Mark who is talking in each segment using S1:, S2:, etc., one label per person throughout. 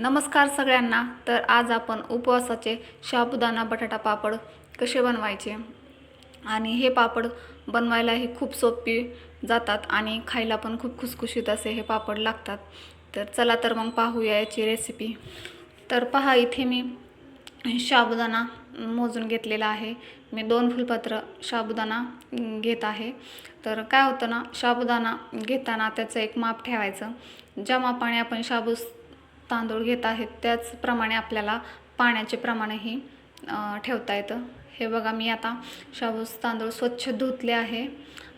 S1: नमस्कार सगळ्यांना. तर आज आपण उपवासाचे शाबुदाना बटाटा पापड कसे बनवायचे आणि हे पापड बनवायलाही खूप सोपी जातात आणि खायला पण खूप खुसखुशीत असे हे पापड लागतात. तर चला तर मग पाहूया याची रेसिपी तर पहा इथे मी साबुदाणा मोजून घेतलेला आहे. मी दोन फुलपत्र साबुदाणा घेत आहे. तर काय होतं ना साबुदाणा घेताना त्याचं एक माप ठेवायचं. ज्या मापाने आपण शाबूस तांदूळ घेत आहेत त्याचप्रमाणे आपल्याला पाण्याचे प्रमाणही ठेवता येतं. हे बघा मी आता शाबूस तांदूळ स्वच्छ धुतले आहे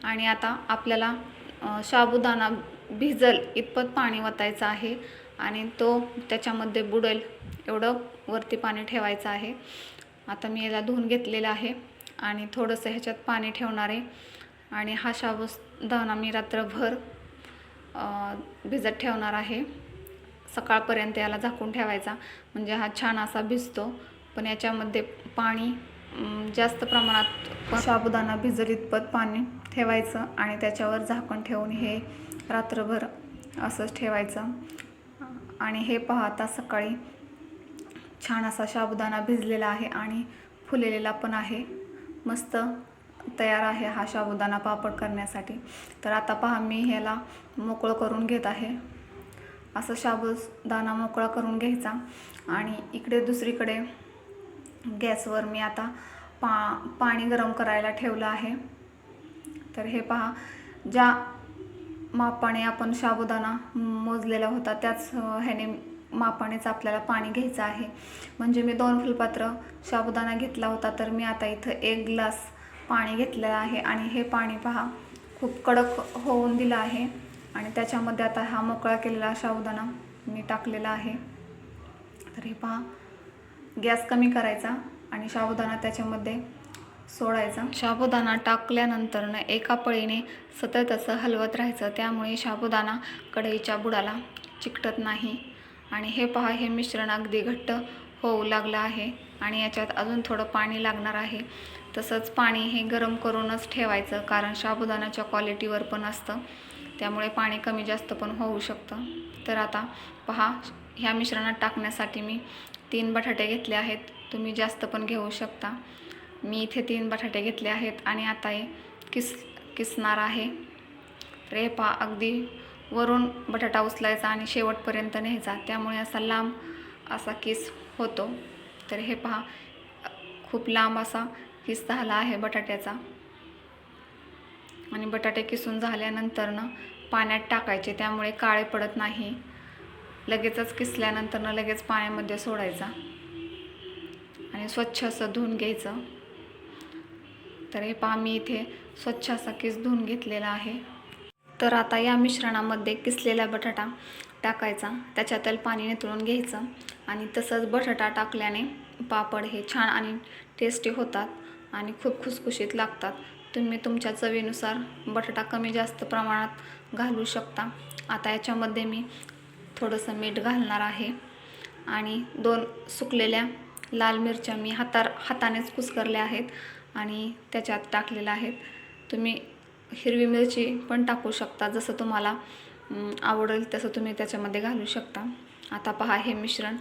S1: आणि आता आपल्याला अं, साबुदाणा भिजल इतपत पाणी वतायचं आहे आणि तो त्याच्यामध्ये बुडेल एवढं वरती पाणी ठेवायचं आहे. आता मी याला धुवून घेतलेलं आहे आणि थोडंसं ह्याच्यात पाणी ठेवणार आहे आणि हा शाबूस साबुदाणा मी रात्रभर भिजत ठेवणार आहे. सकाळपर्यंत याला झाकून ठेवायचा. म्हणजे हा छान असा भिजतो. पण याच्यामध्ये पाणी जास्त प्रमाणात साबुदाणा भिजल इतपत पाणी ठेवायचं आणि त्याच्यावर झाकण ठेवून हे रात्रभर असंच ठेवायचं. आणि हे पाहता सकाळी छान असा साबुदाणा भिजलेला आहे आणि फुलेलेला पण आहे. मस्त तयार आहे हा साबुदाणा पापड करण्यासाठी. तर आता पहा मी ह्याला मोकळं करून घेत आहे. असं साबुदाणा मोकळा करून घ्यायचा. आणि इकडे दुसरीकडे गॅसवर मी आता पा पाणी गरम करायला ठेवलं आहे. तर हे पहा ज्या मापाने आपण साबुदाणा मोजलेला होता त्याच ह्याने मापानेच आपल्याला पाणी घ्यायचं आहे. म्हणजे मी दोन फुलपात्र साबुदाणा घेतला होता तर मी आता इथं एक ग्लास पाणी घेतलेलं आहे. आणि हे पाणी पहा खूप कडक होऊन दिलं आहे. आणि त्याच्यामध्ये आता हा मोकळा केलेला साबुदाणा मी टाकलेला आहे. तर हे पहा गॅस कमी करायचा आणि साबुदाणा त्याच्यामध्ये सोडायचा. साबुदाणा टाकल्यानंतरनं एका पळीने सतत असं हलवत राहायचं त्यामुळे साबुदाणा कढईच्या बुडाला चिकटत नाही. आणि हे पहा हे मिश्रण अगदी घट्ट होऊ लागलं आहे आणि याच्यात अजून थोडं पाणी लागणार आहे. तसंच पाणी हे गरम करूनच ठेवायचं कारण साबुदाण्याच्या क्वालिटीवर पण असतं. त्यामुळे पाणी कमी जास्त पण होऊ शकतं. तर आता पहा ह्या मिश्रणात टाकण्यासाठी मी तीन बटाटे घेतले आहेत. तुम्ही जास्त पण घेऊ शकता. मी इथे तीन बटाटे घेतले आहेत आणि आता हे किस किसणार आहे. तर हे पहा अगदी वरून बटाटा उचलायचा आणि शेवटपर्यंत न्यायचा. त्यामुळे असा लांब असा किस होतो. तर हे पहा खूप लांब असा किस झाला आहे बटाट्याचा. आणि बटाटे किसून झाल्यानंतरनं पाण्यात टाकायचे. त्यामुळे काळे पडत नाही. लगेचच किसल्यानंतरनं लगेच पाण्यामध्ये सोडायचा आणि स्वच्छ असं धुवून घ्यायचं. तर हे पहा मी इथे स्वच्छ असा किस धुवून घेतलेला आहे. तर आता या मिश्रणामध्ये किसलेला बटाटा टाकायचा. त्याच्यातील पाणी नितळून घ्यायचं आणि तसंच बटाटा टाकल्याने पापड हे छान आणि टेस्टी होतात आणि खूप खुसखुशीत लागतात. तुम्ही तुमच्या चवीनुसार बटाटा कमी जास्त प्रमाणात घालू शकता. आता याच्यामध्ये मी थोडंसं मीठ घालणार आहे. आणि दोन सुकलेल्या लाल मिरच्या मी हातार हातानेच कुसकरल्या आहेत आणि त्याच्यात टाकलेल्या आहेत. तुम्ही हिरवी मिरची पण टाकू शकता जसं तुम्हाला आवडेल तसं तुम्ही त्याच्यामध्ये घालू शकता. आता पहा हे मिश्रण.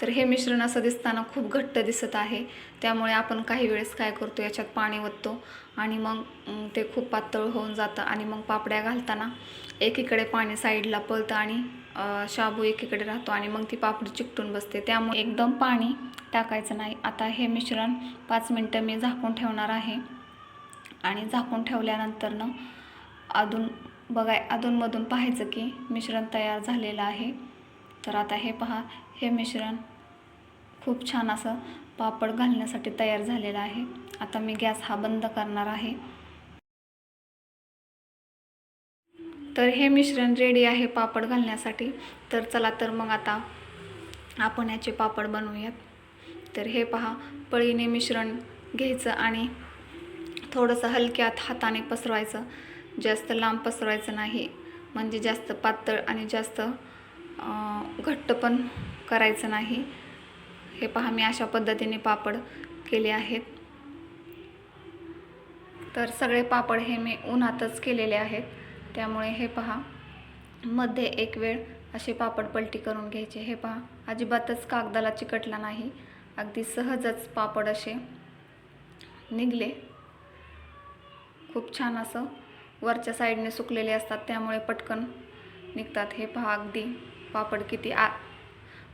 S1: तर हे मिश्रण असं दिसताना खूप घट्ट दिसत आहे. त्यामुळे आपण काही वेळेस काय करतो याच्यात पाणी ओततो आणि मग ते खूप पातळ होऊन जातं आणि मग पापड्या घालताना एकीकडे पाणी साईडला पळतं आणि शाबू एकीकडे राहतो आणि मग ती पापडी चिकटून बसते. त्यामुळे एकदम पाणी टाकायचं नाही. आता हे मिश्रण पाच मिनटं मी झाकून ठेवणार आहे. आणि झाकून ठेवल्यानंतरनं अधून बघाय अधूनमधून पाहायचं की मिश्रण तयार झालेलं आहे. तर आता हे पहा हे मिश्रण खूप छान असं पापड घालण्यासाठी तयार झालेलं आहे. आता मी गॅस हा बंद करणार आहे. तर हे मिश्रण रेडी आहे पापड घालण्यासाठी. तर चला तर मग आता आपण याचे पापड बनवूयात. तर हे पहा पळीने मिश्रण घ्यायचं आणि थोडंसं हलक्यात हाताने पसरवायचं. जास्त लांब पसरवायचं नाही. म्हणजे जास्त पातळ आणि जास्त घट्ट पण करायचं नाही. हे पहा मी अशा पद्धतीने पापड केले आहेत. तर सगळे पापड हे मी उन्हातच केलेले आहेत. त्यामुळे हे पहा मध्ये एक वेळ असे पापड पलटी करून घ्यायचे. हे पहा अजिबातच कागदाला चिकटला नाही. अगदी सहजच पापड असे निघले. खूप छान असं वरच्या साईडने सुकलेले असतात त्यामुळे पटकन निघतात. हे पहा अगदी पापड किती आ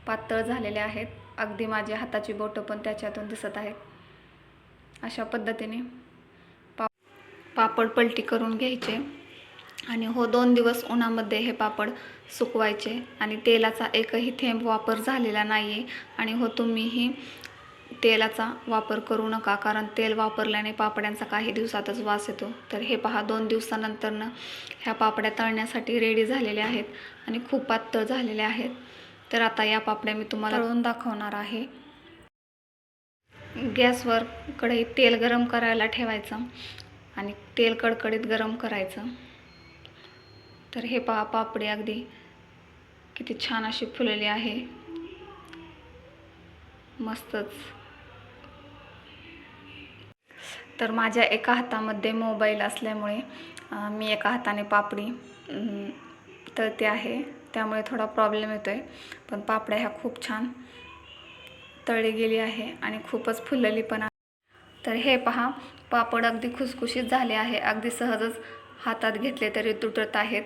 S1: पातळ झालेले आहेत. अगदी माझ्या हाताची बोटं पण त्याच्यातून दिसत आहेत. अशा पद्धतीने पा पापड पलटी करून घ्यायचे. आणि हो दोन दिवस उन्हामध्ये हे पापड सुकवायचे. आणि तेलाचा एकही थेंब वापर झालेला नाही आहे आणि हो तुम्हीही तेलाचा वापर करू नका कारण तेल वापरल्याने पापड्यांचा काही दिवसातच वास येतो. तर हे पहा दोन दिवसानंतरनं ह्या पापड्या तळण्यासाठी रेडी झालेल्या आहेत आणि खूप पातळ झालेल्या आहेत. तर आता या पापड्या मी तुम्हाला तळून दाखवणार आहे. गॅसवर कढईत तेल गरम करायला ठेवायचं आणि तेल कडकडीत गरम करायचं. तर हे पहा पापडी अगदी किती छान अशी फुललेली आहे. मस्तच. तर माझ्या एका हातामध्ये मोबाईल असल्यामुळे मी एका हाताने पापडी तळते आहे. त्यामुळे थोडा प्रॉब्लेम येतो आहे पण पापड्या ह्या खूप छान तळली गेली आहे आणि खूपच फुललेली पण आहे. तर हे पहा पापड अगदी खुसखुशीत झाले आहे. अगदी सहजच हातात घेतले तरी तुटत आहेत.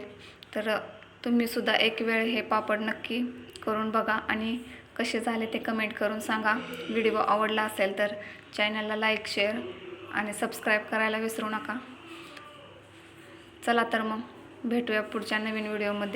S1: तर तुम्हीसुद्धा एक वेळ हे पापड नक्की करून बघा आणि कसे झाले ते कमेंट करून सांगा. व्हिडिओ आवडला असेल तर चॅनलला लाईक शेअर आणि सबस्क्राईब करायला विसरू नका. चला तर मग भेटूया पुढच्या नवीन व्हिडिओमध्ये